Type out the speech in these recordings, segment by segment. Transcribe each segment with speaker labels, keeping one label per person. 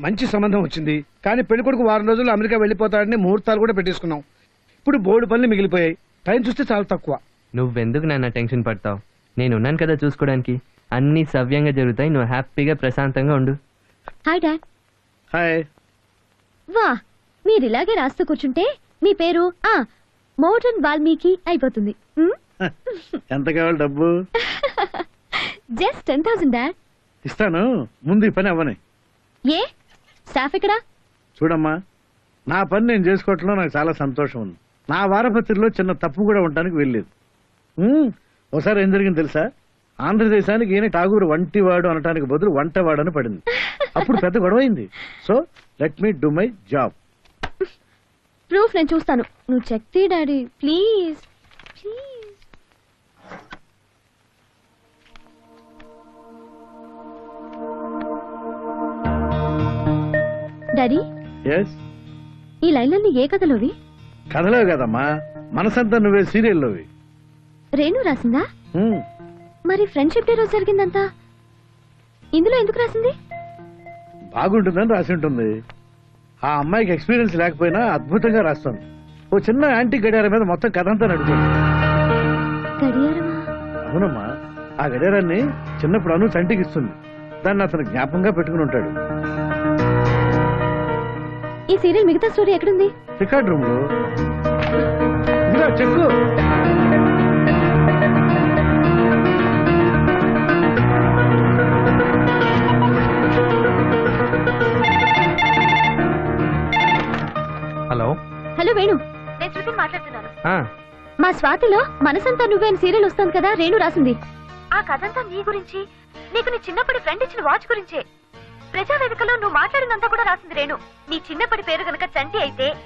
Speaker 1: మంచి సంబంధం వచ్చింది. కానీ పెళ్ళి కొడుకు వారం రోజులు అమెరికా వెళ్ళిపోతాడని ముహూర్తాలు కూడా పెట్టేసుకున్నాం. ఇప్పుడు బోర్డు పనులు మిగిలిపోయాయి. టైం చూస్తే చాలా తక్కువ.
Speaker 2: నువ్వెందుకు నాన్న టెన్షన్ పడతావు? నేను ఉన్నాను కదా చూసుకోవడానికి. అన్నీ సవ్యంగా జరుగుతాయి. నువ్వు హ్యాపీగా ప్రశాంతంగా ఉండు.
Speaker 3: Hi dad.
Speaker 1: హాయ్.
Speaker 3: వా మీరు ఇలాగే రాస్తూ కూర్చుంటే మీ పేరు? ఆ మోడర్న్ వాల్మీకి అయిపోతుంది.
Speaker 1: ఎంత కావాలి డబ్బు?
Speaker 3: Just ten thousand dad.
Speaker 1: ఇస్తాను. ముందు ఈ పని అవ్వని.
Speaker 3: ఏ? స్టాఫ్ ఇక్కడ
Speaker 1: చూడమ్మా నా పని నేను చేసుకోవటంలో నాకు చాలా సంతోషం ఉంది. నా వారపత్రిలో చిన్న తప్పు కూడా ఉండడానికి వెళ్ళలేదు ఉమ్, ఒకసారి ఏం జరిగింది తెలుసా? ఆంధ్రదేశానికి ఈయన ఠాగూర్ వంటివాడు అనటానికి బదులు వంటవాడు అని పడింది. అప్పుడు పెద్ద గొడవ అయింది so let me do my job
Speaker 3: proof నేను చూస్తాను. నువ్వు చెక్ తీ డాడీ. ప్లీజ్. ప్లీజ్.
Speaker 1: ఎస్
Speaker 3: ఈ లైన్లన్నీ ఏ కథలోవి?
Speaker 1: కథలో కదమ్మా. మనసంతా నువ్వే సీరియల్లోవి.
Speaker 3: రేణు రాసిందా? మరి ఫ్రెండ్షిప్ డే రోజు జరిగిందంతా? ఇందులో ఎందుకు రాసింది?
Speaker 1: బాగుంటుందని రాసి ఉంటుంది ఆ అమ్మాయికి ఎక్స్పీరియన్స్ లేకపోయినా అద్భుతంగా రాస్తాను ఓ చిన్న యాంటీ గడియారం మీద మొత్తం కథ అంతా
Speaker 3: గడియారమా?
Speaker 1: అవునమ్మా. ఆ గడియారాన్ని చిన్నప్పుడు అను చంటికి ఇస్తుంది దాన్ని అతను జ్ఞాపకంగా పెట్టుకుని ఉంటాడు.
Speaker 3: ఈ సీరియల్ మిగతా స్టోరీ ఎక్కడుంది?
Speaker 1: రికార్డ్ రూమ్లో చెక్కు.
Speaker 2: హలో.
Speaker 3: హలో వేణు. నేను శృతి మాట్లాడుతున్నాను.
Speaker 2: ఆ,
Speaker 3: మా స్వాతిలో మనసంతా నువ్వే అని సీరియల్ వస్తుంది కదా రేణు రాసింది. ఆ కథంతా నీ గురించి? నీకు నీ చిన్నప్పటి ఫ్రెండ్ ఇచ్చిన వాచ్ గురించే. ప్రజావేదికలో నువ్వు మాట్లాడినంతా కూడా రాసింది రేణు. నీ చిన్నప్పటి పేరు గనక చంటి అయితే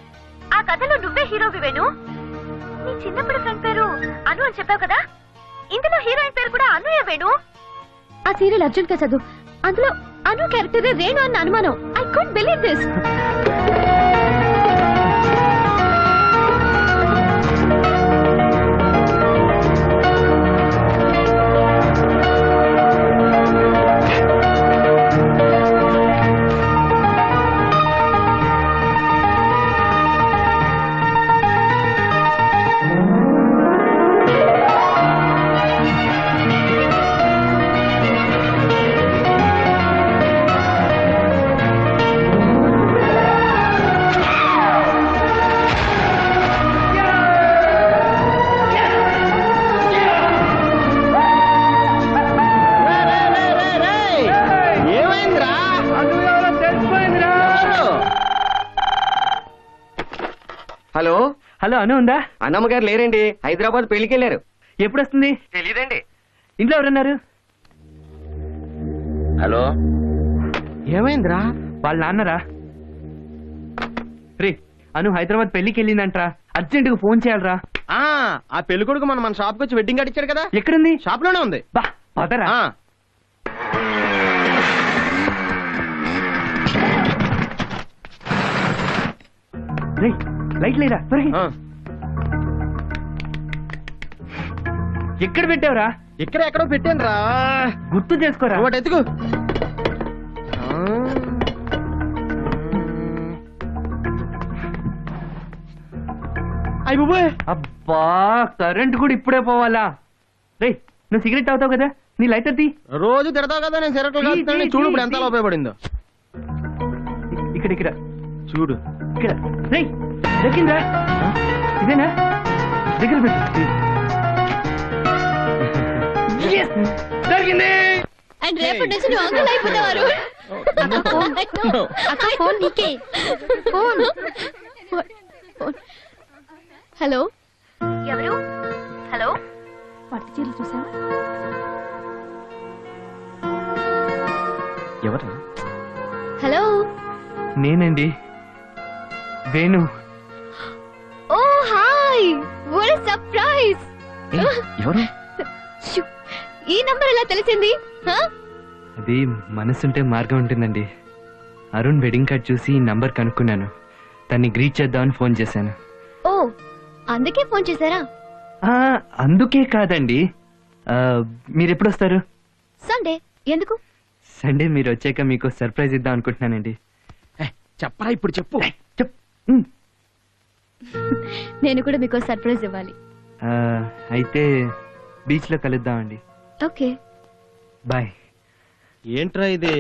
Speaker 3: ఆ కథలో నువ్వే హీరోవి వేణు. నీ చిన్నప్పటి ఫ్రెండ్ పేరు అను అని చెప్పావు కదా? ఇందులో హీరోయిన్ పేరు కూడా అనుయే వేణు. ఆ సీరియల్ అర్జున్ కే చదువు. అందులో అను క్యారెక్టర్ రేణు అన్న అనుమానం. I could believe this
Speaker 4: hello?
Speaker 2: Hello Anu ఉందా?
Speaker 4: అన్నమ్మ గారు లేరండి. హైదరాబాద్ పెళ్ళికి వెళ్ళారు
Speaker 2: ఎప్పుడు వస్తుంది
Speaker 4: తెలీదండి.
Speaker 2: ఇంట్లో ఎవరున్నారు?
Speaker 4: హలో? ఏమైందిరా?
Speaker 2: వాళ్ళ నాన్నరా? రే అను హైదరాబాద్ పెళ్ళికి వెళ్ళిందంట్రా అర్జెంటుగా ఫోన్ చేయాలరా.
Speaker 4: ఆ ఆ పెళ్ళి కొడుకు మన మన షాప్కి వచ్చి వెడ్డింగ్ కార్డ్ ఇచ్చాడు కదా?
Speaker 2: ఎక్కడుంది?
Speaker 4: షాప్లోనే ఉంది.
Speaker 2: బా పదరా.
Speaker 4: ఆ.
Speaker 2: రేయ్, లైట్ లేదా. ఎక్కడ పెట్టావురా?
Speaker 4: ఇక్కడ ఎక్కడో పెట్టాను రా.
Speaker 2: గుర్తు చేసుకోరా.
Speaker 4: ఒకటి ఎత్తుకు.
Speaker 2: అబ్బా కరెంట్ కూడా ఇప్పుడే పోవాలా. రే నువ్వు సిగరెట్ తాగుతావు కదా? నీ లైటర్ తీ.
Speaker 4: రోజు తిడతావు కదా నేను
Speaker 2: తీ,
Speaker 4: చూడు ఇప్పుడు ఎంత. ఉపయోగపడిందో
Speaker 2: ఇక్కడ ఇక్కడ.
Speaker 4: చూడు.
Speaker 2: ఇక్కడ. దక్కిందా ఇదేనా? దగ్గర పెట్టు. Yes! దొరికింది.
Speaker 3: అండ్ రేపటి నుంచి నువ్వు అంకుల్ అయిపోతావారు అక్క ఫోన్ నీకే. ఫోన్. హలో. ఎవరు? హలో. పట్టు చీరలు చూసావా?
Speaker 4: ఎవరు?
Speaker 3: హలో.
Speaker 2: నేనండి. Venu.
Speaker 3: Oh hi! What surprise
Speaker 4: ఎవరు?
Speaker 3: ఈ నంబర్ ఎలా తెలిసింది? హ?
Speaker 2: అది మనసుంటే మార్గం ఉంటుందండి. అరుణ్ వెడ్డింగ్ కార్డ్ చూసి ఈ నంబర్ కనుక్కున్నాను. తన్ని గ్రీట్ చేద్దామని ఫోన్ చేశాను.
Speaker 3: ఓ అందుకే ఫోన్ చేశారా?
Speaker 2: ఆ, అందుకే కాదండి. మీరు ఎప్పుడు వస్తారు
Speaker 3: సండే ఎందుకు?
Speaker 2: సండే మీరు వచ్చాక మీకు సర్ప్రైజ్ ఇద్దాం అనుకుంటున్నానండి.
Speaker 4: చెప్పరా ఇప్పుడు చెప్పు.
Speaker 1: చెప్
Speaker 3: నేను కూడా మీకు సర్ప్రైజ్ ఇవ్వాలి.
Speaker 2: ఆ, అయితే బీచ్లో కలుద్దామండి.
Speaker 3: ఓకే.
Speaker 2: బాయ్.
Speaker 4: ఏంట్రా ఇది?